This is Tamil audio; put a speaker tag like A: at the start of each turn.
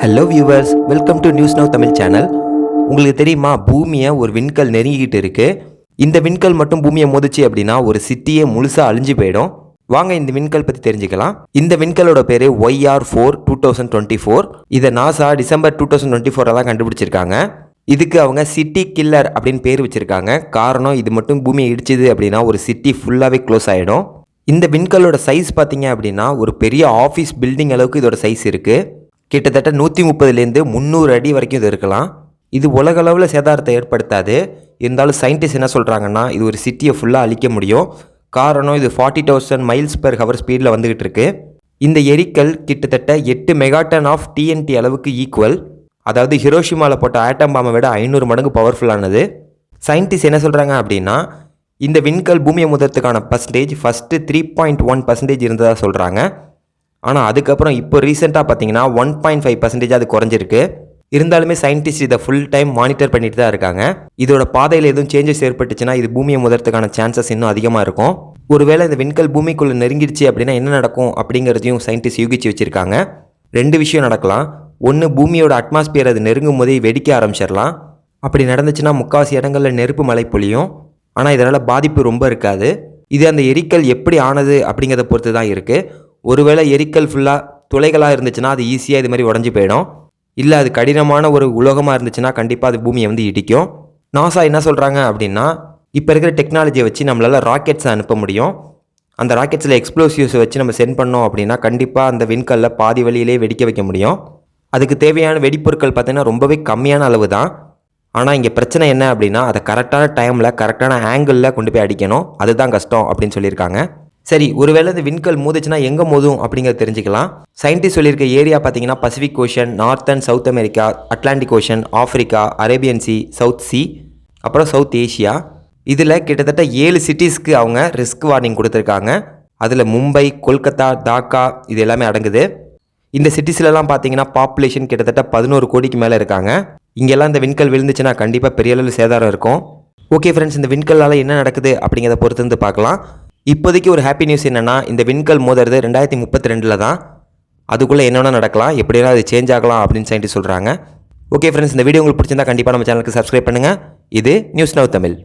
A: Hello viewers welcome to news now Tamil channel உங்களுக்கு தெரியுமா பூமியை ஒரு விண்கல் நெருங்கிக்கிட்டு இருக்குது இந்த விண்கல் மட்டும் பூமியை மோதிச்சு அப்படின்னா ஒரு சிட்டியே முழுசாக அழிஞ்சு போயிடும். வாங்க இந்த விண்கல் பற்றி தெரிஞ்சுக்கலாம். இந்த விண்கலோட பேர் YR four two thousand twenty four இதை NASA December two thousand twenty ஃபோரில் தான் கண்டுபிடிச்சிருக்காங்க. இதுக்கு அவங்க சிட்டி கில்லர் அப்படின்னு பேர் வச்சுருக்காங்க. காரணம் இது மட்டும் பூமியை இடிச்சுது அப்படின்னா ஒரு சிட்டி ஃபுல்லாகவே க்ளோஸ் ஆகிடும் இந்த விண்கலோட சைஸ் பார்த்தீங்க அப்படின்னா ஒரு பெரிய ஆஃபீஸ் பில்டிங் அளவுக்கு இதோட சைஸ் இருக்குது கிட்டத்தட்ட நூற்றி முப்பதுலேருந்து முந்நூறு அடி வரைக்கும் இது இருக்கலாம். இது உலகளவில் சேதாரத்தை ஏற்படுத்தாது. இருந்தாலும் சயின்டிஸ்ட் என்ன சொல்கிறாங்கன்னா இது ஒரு சிட்டியை ஃபுல்லாக அழிக்க முடியும். காரணம் இது forty thousand miles per hour ஸ்பீடில் வந்துகிட்டு இருக்கு. இந்த எரிக்கல் கிட்டத்தட்ட எட்டு மெகாட்டன் ஆஃப் டிஎன்டி அளவுக்கு ஈக்குவல் அதாவது ஹிரோஷிமாவில் போட்ட ஆட்டம் பாம்பை விட ஐநூறு மடங்கு பவர்ஃபுல்லானது சயின்டிஸ்ட் என்ன சொல்கிறாங்க அப்படின்னா இந்த விண்கல் பூமியை முதறதுக்கான percentage first three point one percentage இருந்ததாக சொல்கிறாங்க ஆனால் அதுக்கப்புறம் இப்போ ரீசெண்டாக பார்த்தீங்கன்னா ஒன் பாயிண்ட் ஃபைவ் பர்சன்டேஜ் அது குறைஞ்சிருக்கு. இருந்தாலுமே சயின்டிஸ்ட் இதை ஃபுல் டைம் மானிட்டர் பண்ணிட்டு தான் இருக்காங்க. இதோட பாதையில் எதுவும் சேஞ்சஸ் ஏற்பட்டுச்சுன்னா இது பூமியை முதறதுக்கான சான்சஸ் இன்னும் அதிகமாக இருக்கும். ஒருவேளை இந்த விண்கல் பூமிக்குள்ளே நெருங்கிடுச்சு அப்படின்னா என்ன நடக்கும் அப்படிங்கிறதையும் சயின்டிஸ்ட் யூகிச்சு வச்சுருக்காங்க. ரெண்டு விஷயம் நடக்கலாம். ஒன்று பூமியோட அட்மாஸ்பியர் அது நெருங்கும் போதே வெடிக்க ஆரம்பிச்சிடலாம். அப்படி நடந்துச்சுன்னா முக்காவாசி இடங்களில் நெருப்பு மழை பொழியும். ஆனால் இதனால் பாதிப்பு ரொம்ப இருக்காது. இது அந்த எரிக்கல் எப்படி ஆனது அப்படிங்கிறத பொறுத்து தான் இருக்குது ஒருவேளை எரிக்கல் ஃபுல்லாக துளைகளாக இருந்துச்சுன்னா அது ஈஸியாக இது மாதிரி உடஞ்சி போயிடும். இல்லை அது கடினமான ஒரு உலோகமாக இருந்துச்சுன்னா கண்டிப்பாக அது பூமியை வந்து இடிக்கும். நாசா என்ன சொல்கிறாங்க அப்படின்னா இப்போ இருக்கிற டெக்னாலஜியை வச்சு நம்மளால் ராக்கெட்ஸை அனுப்ப முடியும். அந்த ராக்கெட்ஸில் எக்ஸ்ப்ளோசிவ்ஸை வச்சு நம்ம சென்ட் பண்ணோம் அப்படின்னா கண்டிப்பாக அந்த விண்கல்ல பாதி வழியிலே வெடிக்க வைக்க முடியும். அதுக்கு தேவையான வெடிப்பொருட்கள் பார்த்தீங்கன்னா ரொம்பவே கம்மியான அளவு தான். ஆனால் இங்கே பிரச்சனை என்ன அப்படின்னா அதை கரெக்டான டைமில் கரெக்டான ஆங்கிளில் கொண்டு போய் அடிக்கணும். அதுதான் கஷ்டம் அப்படின்னு சொல்லியிருக்காங்க. சரி ஒருவேளை இந்த விண்கல் மோதுச்சுன்னா எங்கே மோதும் அப்படிங்கிறத தெரிஞ்சுக்கலாம். சயின்டிஸ்ட் சொல்லியிருக்க ஏரியா பார்த்தீங்கன்னா Pacific Ocean North and South America Atlantic Ocean Africa Arabian sea South sea அப்புறம் சவுத் ஏஷியா இதில் கிட்டத்தட்ட ஏழு சிட்டிஸ்க்கு அவங்க ரிஸ்க் வார்னிங் கொடுத்துருக்காங்க. அதில் மும்பை கொல்கத்தா டாக்கா இது எல்லாமே அடங்குது. இந்த சிட்டிஸ்லலாம் பார்த்தீங்கன்னா பாப்புலேஷன் கிட்டத்தட்ட பதினோரு கோடிக்கு மேலே இருக்காங்க. இங்கெல்லாம் இந்த விண்கல் விழுந்துச்சுன்னா கண்டிப்பாக பெரிய அளவில் சேதாரம் இருக்கும். ஓகே ஃப்ரெண்ட்ஸ் இந்த விண்கல்லால் என்ன நடக்குது அப்படிங்கிறத பொறுத்து வந்து பார்க்கலாம். இப்போதைக்கு ஒரு ஹாப்பி நியூஸ் என்னென்னா இந்த விண்கல் மோதுறது ரெண்டாயிரத்தி முப்பத்தி ரெண்டில் தான். அதுக்குள்ளே என்னென்ன நடக்கலாம் எப்படினா அது சேஞ்ச் ஆகலாம் அப்படின்னு சொல்லிட்டு சொல்கிறாங்க ஓகே ஃப்ரெண்ட்ஸ் இந்த வீடியோ உங்களுக்கு பிடிச்சிருந்தா கண்டிப்பாக நம்ம சேனலுக்கு சப்ஸ்கிரைப் பண்ணுங்கள் இது நியூஸ் நவ் தமிழ்.